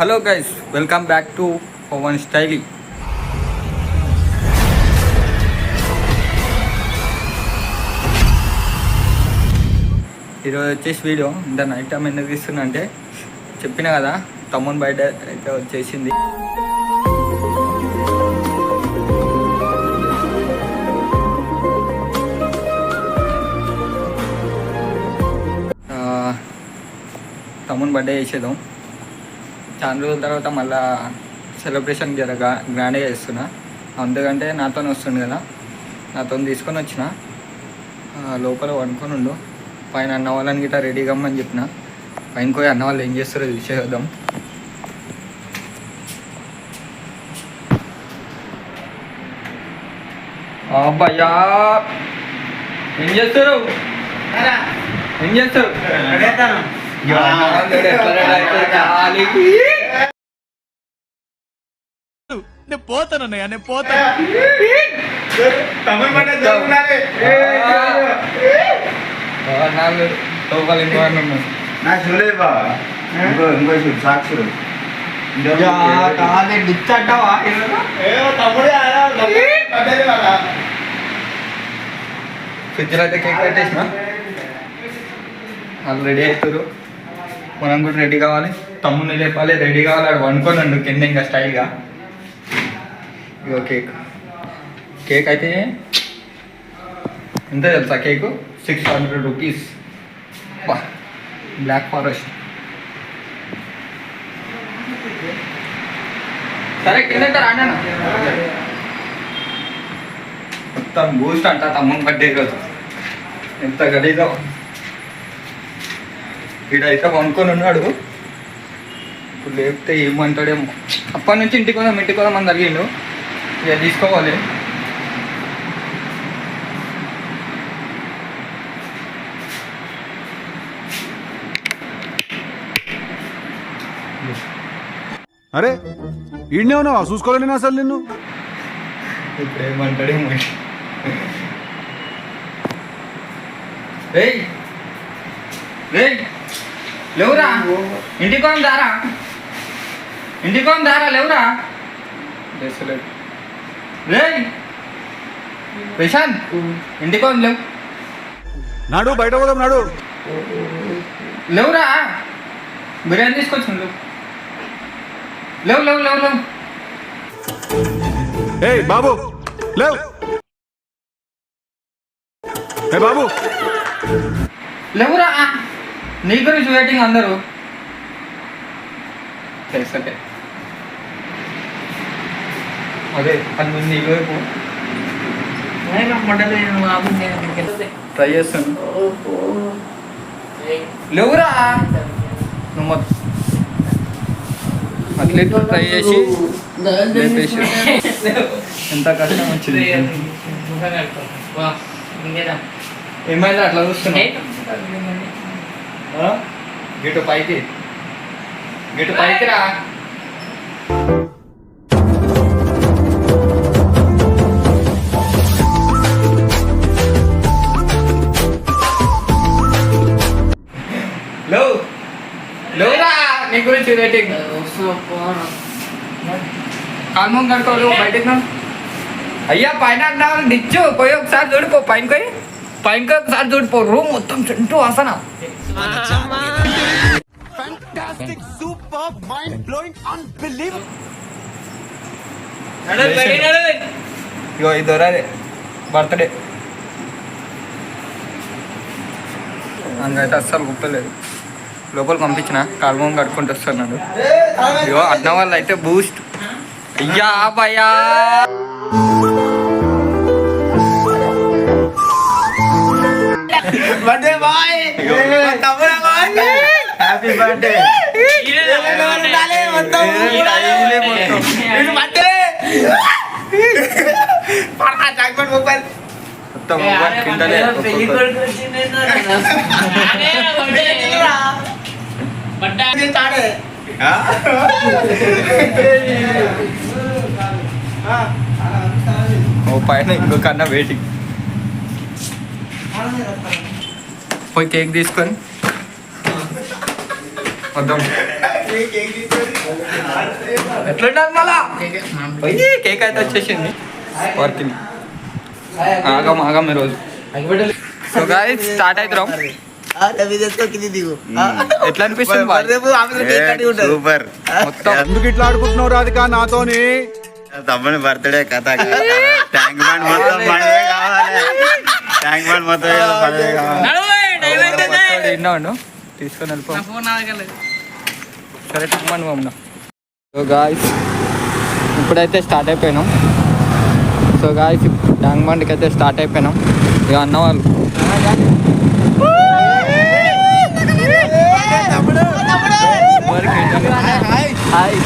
Hello guys welcome back to Pavan Styley. ఈరోజు వచ్చేసి video ఇంత నైట్ టైం ఎందుకు తీస్తున్నా అంటే చెప్పిన కదా తమ్ముని బయట అయితే వచ్చేసింది. ఆ, తమ్ముని బర్త్డే చేసేద్దాం. చాలా రోజుల తర్వాత మళ్ళా సెలబ్రేషన్ జరగ గ్రాండ్గా చేస్తున్నా. అందుకంటే నాతో వస్తుండు కదా. నాతో తీసుకొని వచ్చిన. లోపల వండుకొని ఉండు. పైన అన్న వాళ్ళని గిట్లా రెడీ కమ్మని చెప్పిన. పైన పోయి అన్న వాళ్ళు ఏం చేస్తారో చూసేద్దాం అబ్బయ్యా! ఏం చేస్తారు? ఏం చేస్తారు? యా, వాడు ఎట్లా నేను పోతానన్నయ్య నేను పోతాను తమిళ పంట జరుగుతున్నారే లోపల ఇంకో నా చూడలేదు బాబా ఇంకో ఇంకో చూడు సాక్షులు ఫ్రిడ్జ్లో అయితే కేక్ పెట్టేసిన. వాళ్ళు రెడీ అవుతారు మనం కూడా రెడీ కావాలి. తమ్ముని లేపాలి రెడీ కావాలి. ఆడు వండుకోనండు కింద ఇంకా స్టైల్గా. ఇగో కేక్. కేక్ అయితే ఎంత తెలుసా కేకు? Six hundred rupees. బా బ్లాక్ ఫారెస్ట్. సరే కింద రాండి మొత్తం బూస్ట్ అంట తమ్ముని బర్త్డే రోజు. ఎంత గలీజో. వీడైతే కొనుక్కొని ఉన్నాడు. ఇప్పుడు లేపితే ఏమంటాడేమో. అప్పటి నుంచి ఇంటికి పోదాం ఇంటికి పోదాం అని జరిగిండు. ఇక తీసుకోవాలి. అరే ఈడనే ఉన్నావా? చూసుకోవాలి నేను అసలు నిన్ను. ఇప్పుడు ఏమంటాడేమో. రేయ్ రేయ్ లేవురా? ఇంటికి దారా? ఇంటికి దారా లేవురా? ప్రశాంత్ ఇంటికి లేవు. నాడు బయట పోదాం నాడు. లేవురా? బిర్యానీ తీసుకొచ్చాను లేవు లేవు లేవు లేవు. ఏయ్ బాబు లేవ్. ఏ బాబు. లేవురా? నీ గురించి వెయిటింగ్ అందరూ. అదే అది ముందు నీకు వైపు ట్రై చేస్తాను. లేవురా. నువ్వు అట్లెట్ ట్రై చేసి ఎంత కష్టం వచ్చింది. ఏమైంది? అట్లా చూస్తున్నావు. ఆ? గిటు పైకి. గిటు పైకి రా లేవు. లేవురా నీ గురించి రేటింగ్. కాల్మం కనుకోలు బయటకు అయ్యా పైన అన్నావు నిచ్చు. పోయి ఒకసారి చూడిపో పైన పోయి. పైనకి ఒకసారి చూడిపో రూమ్ మొత్తం చుట్టూ వాసన. ఇగో ఇది దొరదే బర్త్డే. అందుకైతే అస్సలు గుప్పలేదు లోపల పంపించిన కాల్మం కట్టుకుంటూ వస్తున్నాడు ఇగో అన్న వాళ్ళు అయితే బూస్ట్ అయ్యా భయా birthday boy తమ్ముడా బాయ్ హ్యాపీ బర్త్డే బర్త్డే మొత్తం మొబైల్ కిందనే ఒక్కొక్కరు. ఓ పైన ఇంకొక అన్న వెయిటింగ్ పోయి కేక్ తీసుకొని వద్దాం ఎట్లుంటుంది మళ్ళా పోయి కేక్ అయితే వచ్చేసింది. వర్కింగ్. ఆగం ఆగం ఈరోజు. సో గాయస్ స్టార్ట్ అవుతున్నాం ఎట్లా అనిపిస్తుంది బాయ్? సూపర్. మొత్తం. ఎందుకు ఇట్లా ఆడుకుంటున్నావు రాధిక నాతోని? తమ్ముని బర్త్డే కథ ట్యాంక్ బండ్ మొత్తం ట్యాంక్ బండ్ మొత్తం కావాలి. తీసుకొని సరే టమ్మని మమ్మల్ని సో గాయస్ ఇప్పుడైతే స్టార్ట్ అయిపోయినాం. సో గాయస్ ట్యాంక్ బండ్కి అయితే స్టార్ట్ అయిపోయినాం. ఇక అన్న వాళ్ళు. హాయ్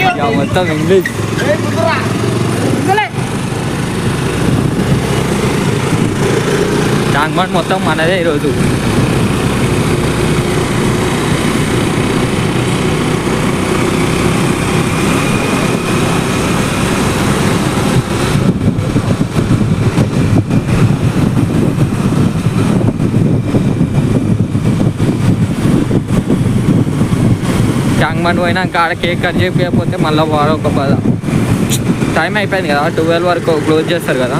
ఇక మొత్తం ఇంగ్లీష్ ట్యాంక్ బండ్ మొత్తం మనదే ఈరోజు. ట్యాంక్ బండ్ పోయినాక ఆడ కేక్ కట్ చేయకపోతే మళ్ళీ వారం ఒక పద. టైం అయిపోయింది కదా ట్వెల్వ్ వరకు క్లోజ్ చేస్తారు కదా.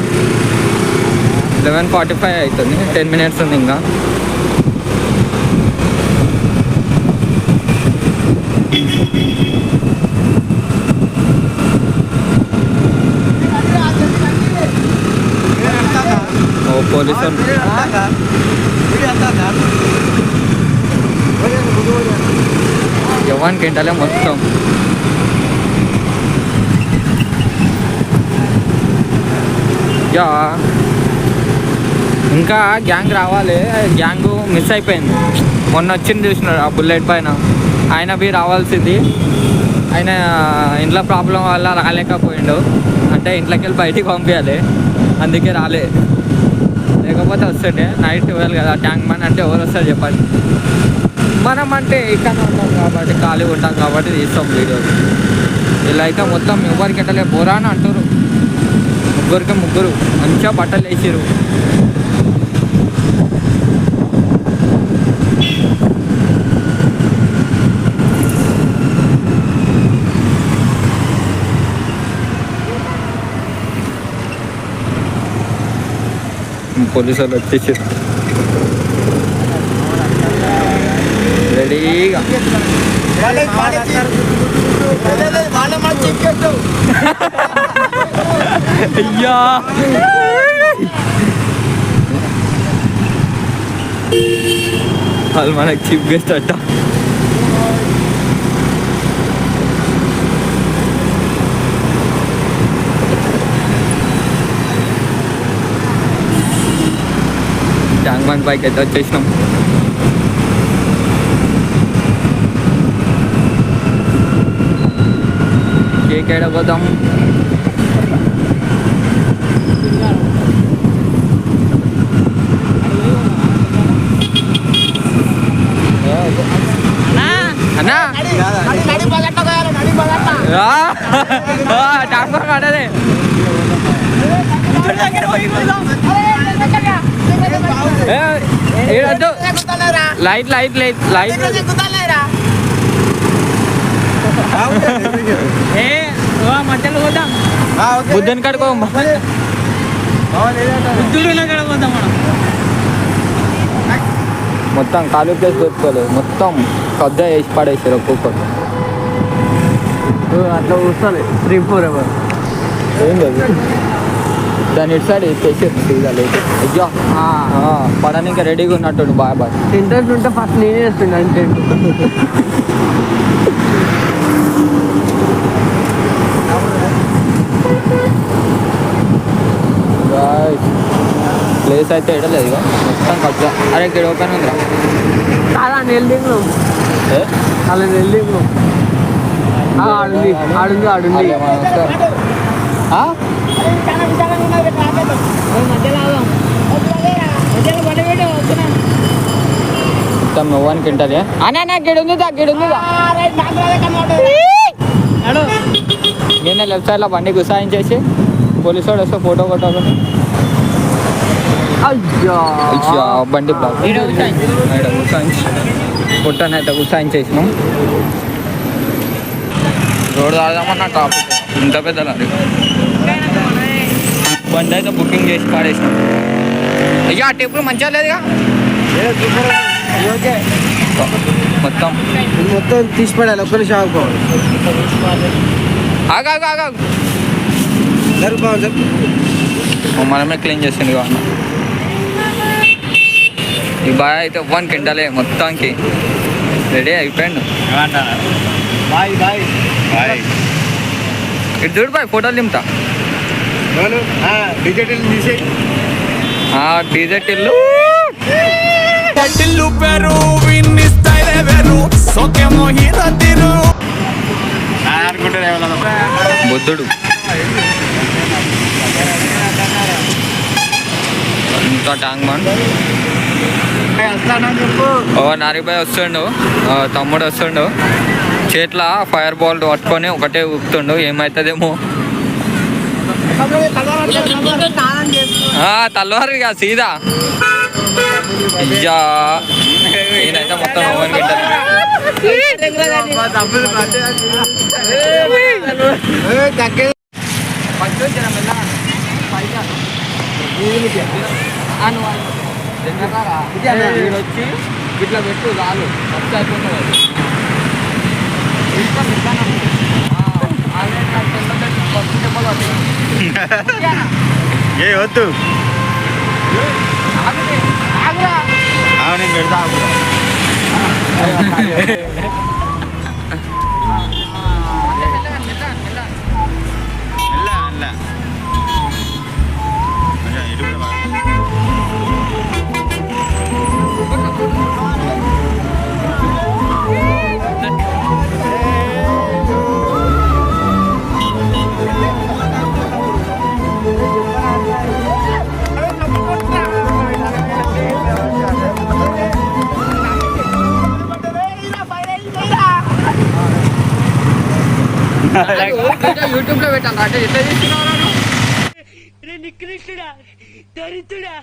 లెవెన్ ఫార్టీ ఫైవ్ అవుతుంది టెన్ మినిట్స్ ఉంది ఇంకా ఓ పోలీసు ఎవరికి ఏంటలే మొత్తం యా ఇంకా గ్యాంగ్ రావాలి. గ్యాంగ్ మిస్ అయిపోయింది. మొన్న వచ్చింది చూసినాడు ఆ బుల్లెట్ పైన? ఆయన బి రావాల్సింది. ఆయన ఇంట్లో ప్రాబ్లం వల్ల రాలేకపోయిండు. అంటే ఇంట్లోకి వెళ్ళి బయటికి పంపించాలి అందుకే రాలే. లేకపోతే వస్తుండే. నైట్ ట్వెల్వ్ కదా ట్యాంక్ మ్యాన్ అంటే ఎవరు వస్తారు చెప్పండి. మనం అంటే ఇక్కడ ఉంటాం కాబట్టి ఖాళీ ఉంటాం కాబట్టి తీస్తాం వీడియోలు. ఇలా అయితే మొత్తం ఎవరికి ఎట్టలే బోరా అని అంటారు ముగ్గురికి ముగ్గురు. మంచిగా బట్టలు వేసారు పోలీసు వాళ్ళు వచ్చేసారు రెడీగా అయ్యా. వాళ్ళు మనకి చీఫ్ గెస్ట్ అట్ట ట్యాంక్ బండ్ పైకి అయితే వచ్చేసినాం కేక్ ఏడ పోదాం అన్నా ఆడదే ఏడద్దు లైట్ లైట్ లైట్ లైట్. మధ్యలో పోదాం. బుద్ధని కడుకో మొత్తం ఖాళీ ప్లేస్ మొత్తం కబ్జా చేసి పడేసారు ఒక్కొక్కరు. అట్లా వస్తాను త్రీ ఫోర్ ఎవరు ఏం లేదు దాని ఇటు సైడ్ లేదు అయ్యో పడడానికి రెడీగా ఉన్నట్టు బాయ్ బాయ్. ఇంట్రెస్ట్ ఉంటే ఫస్ట్ నేనే చేస్తుండే అంటే ప్లేస్ అయితే ఎడలేదు ఇక మొత్తం కబ్జా అరే ఇక్కడ ఓపెన్ ఉందిరా. చాలా నెల్లింగ్లో ఏ? అలా నెల్లింగ్లో ఆడుంది ఆడుంది ఆడుంది? మొత్తం నువ్వానికి ఉంటుంది అన్నా నాకు గిడ ఉంది గిడ ఉంది నేను లెఫ్ట్ సైడ్లో బండి గుసాయించేసి పోలీసు వాడు వస్తే ఫోటో కొట్టాలని. అయ్యా. బండి పొట్టనైతే ఉత్సాహించేసినాం రోడ్ తాగదామన్న ట్రాఫిక్ ఇంత పెద్ద లారీ బండి అయితే బుకింగ్ చేసి పాడేసినాం. అయ్యా ఆ టేపులు మంచిగా లేదుగా? మొత్తం. మొత్తం తీసి పడాలి ఒక్కరి షాప్ ఆగా ఆగా ఆగా జరుపు జరుపు మనమే క్లీన్ చేసింది కావాలి ఈ బాయ్ అయితే వన్ కింటాలే మొత్తానికి. రెడీ అయిపోయాడు. Bye bye. బాయ్ ఇటు చూడు బాయ్ ఫోటోలు డిజిటల్ తీసే tiru. అనుకుంటే బుద్ధుడు. ఇంకా బండ్ ఓ నారిబాయ్ వస్తుండు. తమ్ముడు వస్తుండు. చేట్ల ఫైర్ బాల్ పట్టుకొని ఒకటే ఊపుతుండు ఏమవుతుందేమో ఆ, తల్వారు ఇక సీదా. నేనైతే మొత్తం ఓవెన్ ఇట్లా పెట్టు చాలు ఖర్చు అయిపోతుంది అది. ఇంకా నిదానం. ఆ, ఆల్రెడీ నాకు తెలియదు, ఫస్ట్ చెప్పాలి అది. ఏ వద్దు. నేను పెడతా యూట్యూబ్లో పెట్టాను అంటే ఎట్లా తీసుకున్నావు రే నికృష్టుడా దరిద్రుడా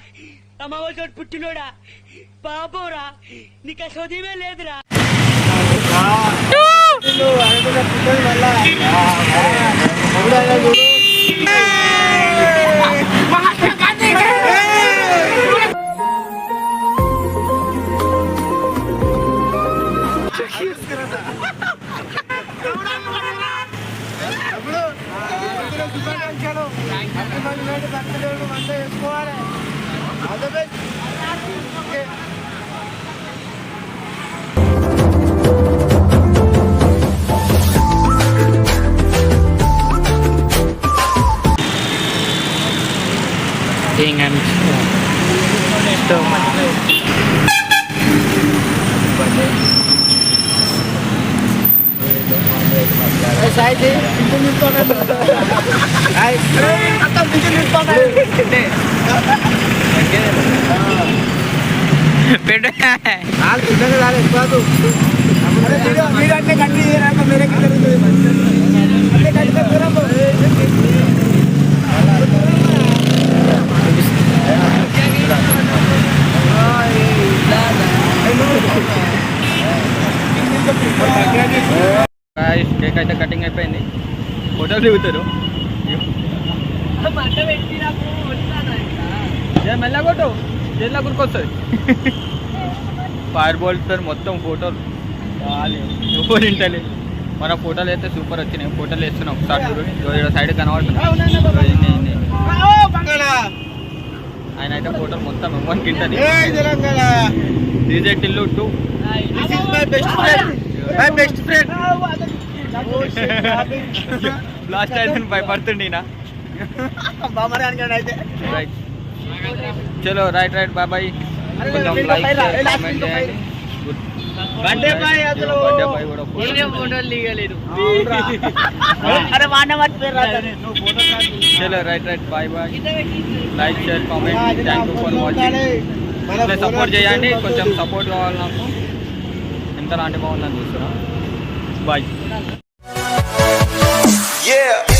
అమ్మవారి పుట్టినోడా పాపోరా నీకు everything and Saya sih, itu nonton मेरे मेरे ఫోటోలు దిగుతారు మెల్లగొట్టు చేతిలో గురికొస్తుంది ఫైర్ బాల్తో మొత్తం ఫోటోలు. సూపర్ ఇంటలే మన ఫోటోలు అయితే సూపర్ వచ్చినాయి. ఫోటోలు వేస్తున్నాం. ఒకసారి చూడు. సైడ్ ఇన్ని. ఆయన అయితే ఫోటోలు మొత్తం వన్ కింటది DJ Tillu two. Best friend last అయితే భయపడుతుండే. రైట్ చలో రైట్ రైట్ బాయ్ బాయ్ కొంచెం లైక్ కామెంట్ చేయండి చలో right right bye bye like share comment thank you for watching support చేయండి. కొంచెం సపోర్ట్ కావాలి నాకు. ఎంత లాంటి బాగుందని చూస్తున్నా. Bye Yeah.